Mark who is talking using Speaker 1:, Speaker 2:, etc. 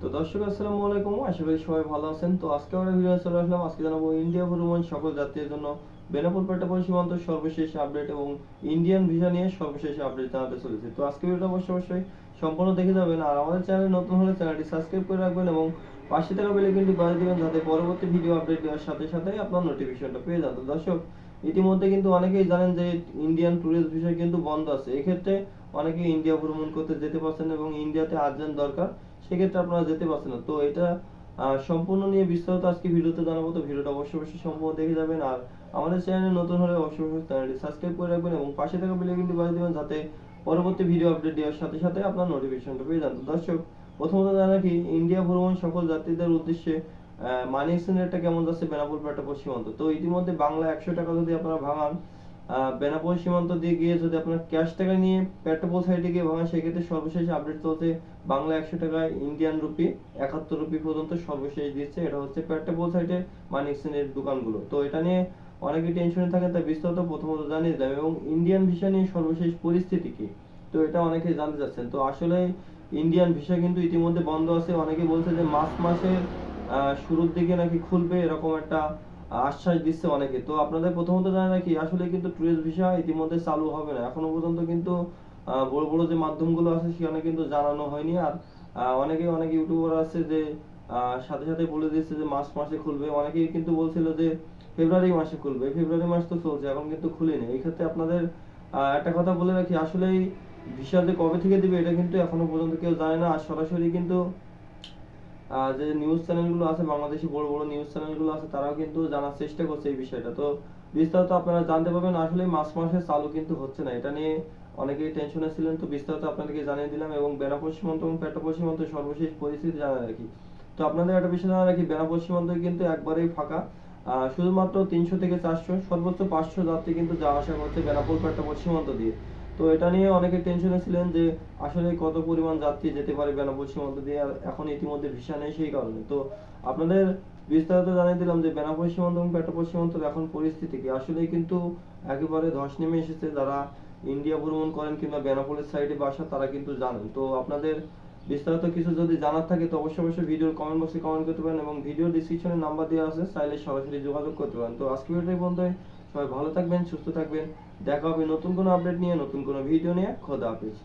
Speaker 1: তো দর্শক, আসসালামু আলাইকুম। আশা করি সবাই ভালো আছেন। তো আজকে আমরা ভিডিও চলে আসলাম। আজকে জানাব ইন্ডিয়া ভ্রমণ সকল যাত্রীদের জন্য বেনাপুর পেটাপুর সীমান্ত সর্বশেষ আপডেট এবং ইন্ডিয়ান ভিসা নিয়ে সর্বশেষ আপডেট জানাতে চলেছে। তো আজকে ভিডিওটা অবশ্যই অবশ্যই সম্পূর্ণ দেখে যাবেন। আর আমাদের চ্যানেল নতুন হলে চ্যানেলটি সাবস্ক্রাইব করে রাখবেন এবং পাশে থাকা বেলে কিন্তু বাজিয়ে দিবেন যাতে পরবর্তী ভিডিও আপডেট দেওয়ার সাথে সাথে আপনার নোটিফিকেশনটা পেয়ে যান। দর্শক, ইতিমধ্যে কিন্তু অনেকেই জানেন যে ইন্ডিয়ান ট্যুরিস্ট বিষয় কিন্তু বন্ধ আছে। এক্ষেত্রে অনেকে ইন্ডিয়া ভ্রমণ করতে যেতে পারছেন এবং ইন্ডিয়াতে আর্জেন্ট দরকার। সেক্ষেত্রে আপনারা যেতে পারছেন না। তো এটা সম্পূর্ণ নিয়ে বিস্তারিত আজকে ভিডিওতে জানাব, তো ভিডিওটা অবশ্যই অবশ্যই সম্পূর্ণ দেখে যাবেন। আর আমাদের চ্যানেলে নতুন হলে অবশ্যই অবশ্যই চ্যানেলটি সাবস্ক্রাইব করে রাখবেন এবং পাশে থাকা বেল আইকনটি বাজিয়ে দেবেন যাতে পরবর্তী ভিডিও আপডেট দেওয়ার সাথে সাথে আপনার নোটিফিকেশনটা পেয়ে যান। দর্শক, প্রথমত জানা কি ইন্ডিয়া ভ্রমণ সকল যাত্রীদের উদ্দেশ্যে মানি এক্সচেঞ্জ রেটটা কেমন যাচ্ছে বেনাপুর পেটাপুর সীমান্ত। তো ইতিমধ্যে বাংলা একশো টাকা যদি আপনারা ভাঙান বেনাপোল সীমান্ত দিয়ে গিয়ে যদি আপনার ক্যাশ টাকা নিয়ে পেট্রোপোল সাইডে গিয়ে ভাঙান, সেক্ষেত্রে সর্বশেষ আপডেট চলছে বাংলা একশো টাকায় ইন্ডিয়ান রুপি একাত্তর রুপি পর্যন্ত সর্বশেষ দিচ্ছে। এটা হচ্ছে পেট্রোপোল সাইডে মানি এক্সচেঞ্জের দোকানগুলো। তো এটা নিয়ে অনেকে টেনশনে থাকেন, তাই বিস্তারিত প্রথমত জানিয়ে দিলাম। এবং ইন্ডিয়ান ভিসা নিয়ে সর্বশেষ পরিস্থিতি কি? তো এটা অনেকে জানতে চাচ্ছেন। তো আসলে ইন্ডিয়ান ভিসা কিন্তু ইতিমধ্যে বন্ধ আছে। অনেকে বলছে যে মার্চ মাসের শুরুর দিকে নাকি খুলবে, এরকম একটা আশ্বাস দিচ্ছে অনেকে। তো আপনাদের প্রথমত জানা রাখি আসলে কিন্তু ট্যুরিস্ট ভিসা ইতিমধ্যে চালু হবে না। এখনও পর্যন্ত কিন্তু বড় বড় যে মাধ্যমগুলো আছে সেখানে কিন্তু জানানো হয়নি। আর অনেকে অনেক ইউটিউবার আছে যে সাথে সাথে বলে দিচ্ছে যে মার্চ মাসে খুলবে। অনেকেই কিন্তু বলছিল যে ফেব্রুয়ারি মাসে খুলবে। ফেব্রুয়ারি মাস তো চলছে, এখন কিন্তু খুলেনি। এই ক্ষেত্রে আপনাদের একটা কথা বলে রাখি, আসলেই ভিসা যে কবে থেকে দিবে, এটা কিন্তু এখনও পর্যন্ত কেউ জানে না। আর সরাসরি কিন্তু যে নিউজ চ্যানেলগুলো আছে, বাংলাদেশি বড় বড় নিউজ চ্যানেলগুলো আছে, তারাও কিন্তু জানার চেষ্টা করছে এই বিষয়টা। তো বিস্তারিত আপনারা জানতে পারবেন আসলে মাস মাসে চালু কিন্তু হচ্ছে না। এটা নিয়ে অনেকেই টেনশনে ছিলেন, তো বিস্তারিত আপনাদেরকে জানিয়ে দিলাম এবং বেনাপোল সীমান্ত এবং পেট্রোপোল সীমান্ত সর্বশেষ পরিস্থিতি জানা রাখি তো আপনাদের একটা বিষয় জানা রাখি বেনাপোল সীমান্ত কিন্তু একবারেই ফাঁকা। শুধুমাত্র তিনশো থেকে চারশো, সর্বোচ্চ পাঁচশো যাত্রী কিন্তু যাওয়া আসা করছে বেনাপোল পেট্রোপোল সীমান্ত দিয়ে। তো এটা নিয়ে অনেকে টেনশনে ছিলেন যে আসলে কত পরিমাণ যাত্রী যেতে পারে বেনাপোল সীমান্ত দিয়ে, আর এখন ইতিমধ্যে ভিসা নেই সেই কারণে। তো আপনাদের বিস্তারিত জানিয়ে দিলাম যে বেনাপোল সীমান্ত এবং পেট্রোপোল সীমান্তের এখন পরিস্থিতি কি? আসলে কিন্তু একেবারে ধস নেমে এসেছে। যারা ইন্ডিয়া ভ্রমণ করেন কিংবা বেনাপোলের সাইডে বাসা, তারা কিন্তু জানেন। তো আপনাদের বিস্তারিত কিছু যদি জানার থাকে, তো অবশ্যই অবশ্যই ভিডিওর কমেন্ট বক্সে কমেন্ট করতে পারেন এবং ভিডিও ডিসক্রিপশনে নাম্বার দেওয়া আছে, চাইলে সরাসরি যোগাযোগ করতে পারেন। তো আজকে ভিডিওটাই বন্ধ সবাই ভালো থাকবেন, সুস্থ থাকবেন। দেখা হবে নতুন কোনো আপডেট নিয়ে, নতুন কোনো ভিডিও নিয়ে। খোদা হাফেজ।